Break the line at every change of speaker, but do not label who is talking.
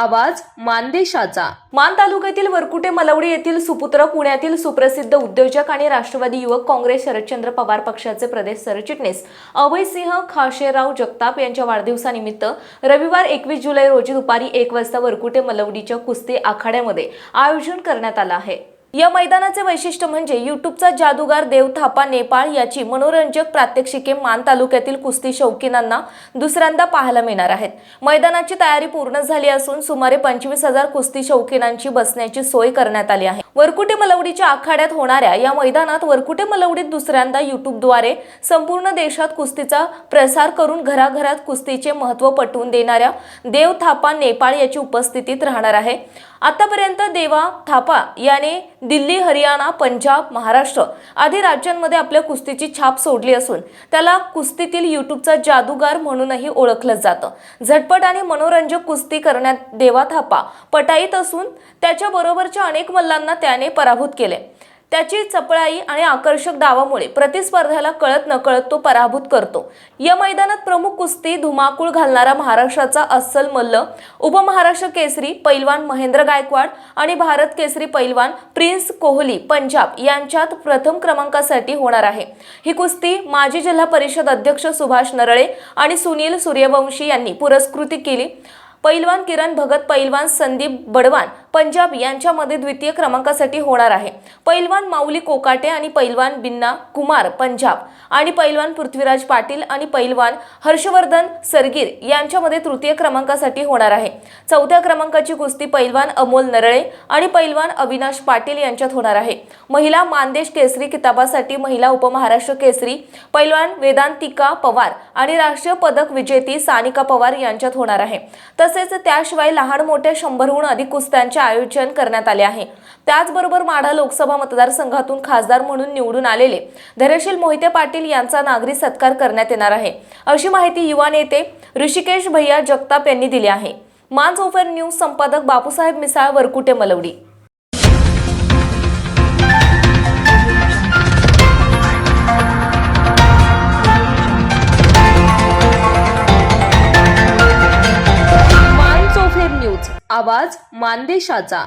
आवाज मानदेशाचा.
मान तालुक्यातील वरकुटे मलवडी येथील सुपुत्र पुण्यातील सुप्रसिद्ध उद्योजक आणि राष्ट्रवादी युवक काँग्रेस शरदचंद्र पवार पक्षाचे प्रदेश सरचिटणीस अभयसिंह खाशेराव जगताप यांच्या वाढदिवसानिमित्त रविवार एकवीस जुलै रोजी दुपारी एक वाजता वरकुटे मलवडीच्या कुस्ती आखाड्यामध्ये आयोजन करण्यात आलं आहे. या मैदानाचे वैशिष्ट्य म्हणजे युट्यूबचा जादूगार देव थापा नेपाळ याची मनोरंजक प्रात्यक्षिके मान तालुक्यातील कुस्ती शौकीनांना दुसऱ्यांदा पाहायला मिळणार आहेत. मैदानाची तयारी पूर्ण झाली असून सुमारे पंचवीस हजार कुस्ती शौकीनांची बसण्याची सोय करण्यात आली आहे. वरकुटे मलवडीच्या आखाड्यात होणाऱ्या या मैदानात वरकुटे मलवडीत दुसऱ्यांदा युट्यूबद्वारे संपूर्ण देशात कुस्तीचा प्रसार करून घराघरात कुस्तीचे महत्त्व पटवून देणाऱ्या देव थापा नेपाळ याची उपस्थितीत राहणार आहे. आतापर्यंत देवा थापा याने दिल्ली हरियाणा पंजाब महाराष्ट्र आदी राज्यांमध्ये आपल्या कुस्तीची छाप सोडली असून त्याला कुस्तीतील युट्यूबचा जादूगार म्हणूनही ओळखलं जातं. झटपट आणि मनोरंजक कुस्ती करण्यात देवा थापा पटाईत असून त्याच्याबरोबरच्या अनेक मल्लांना त्याने पराभूत केले त्याची चपळाई आणि आकर्षक डावामुळे प्रतिस्पर्ध्याला कळत नकळत तो पराभूत करतो. या मैदानात प्रमुख कुस्ती धुमाकूळ घालणारा महाराष्ट्राचा अस्सल मल्ल उपमहाराष्ट्र केसरी पैलवान महेंद्र गायकवाड आणि भारत केसरी पैलवान प्रिन्स कोहली पंजाब यांच्यात प्रथम क्रमांकासाठी होणार आहे. ही कुस्ती माजी जिल्हा परिषद अध्यक्ष सुभाष नरळे आणि सुनील सूर्यवंशी यांनी पुरस्कृती केली. पैलवान किरण भगत पैलवान संदीप बडवान पंजाब यांच्यामध्ये द्वितीय क्रमांकासाठी होणार आहे. पैलवान माऊली कोकाटे आणि पैलवान बिन्ना कुमार पंजाब. आणि पैलवान पृथ्वीराज पाटील आणि पैलवान हर्षवर्धन सरगीर यांच्यामध्ये तृतीय क्रमांकासाठी होणार आहे. चौथ्या क्रमांकाची कुस्ती पैलवान अमोल नरळे आणि पैलवान अविनाश पाटील यांच्यात होणार आहे. महिला मानदेश केसरी किताबासाठी महिला उपमहाराष्ट्र केसरी पैलवान वेदांतिका पवार आणि राष्ट्रीय पदक विजेती सानिका पवार यांच्यात होणार आहे. तसेच त्याशिवाय लहान मोठ्या शंभरहून अधिक कुस्त्यांच्या आयोजन करण्यात आले आहे. त्याचबरोबर माढा लोकसभा मतदारसंघातून खासदार म्हणून निवडून आलेले धैर्यशील मोहिते पाटील यांचा नागरी सत्कार करण्यात येणार आहे. अशी माहिती युवा नेते ऋषिकेश भैया जगताप यांनी दिली आहे. मान्स ओफर न्यूज संपादक बापूसाहेब मिसाळ वरकुटे मलवडी.
आवाज मानदेशाचा.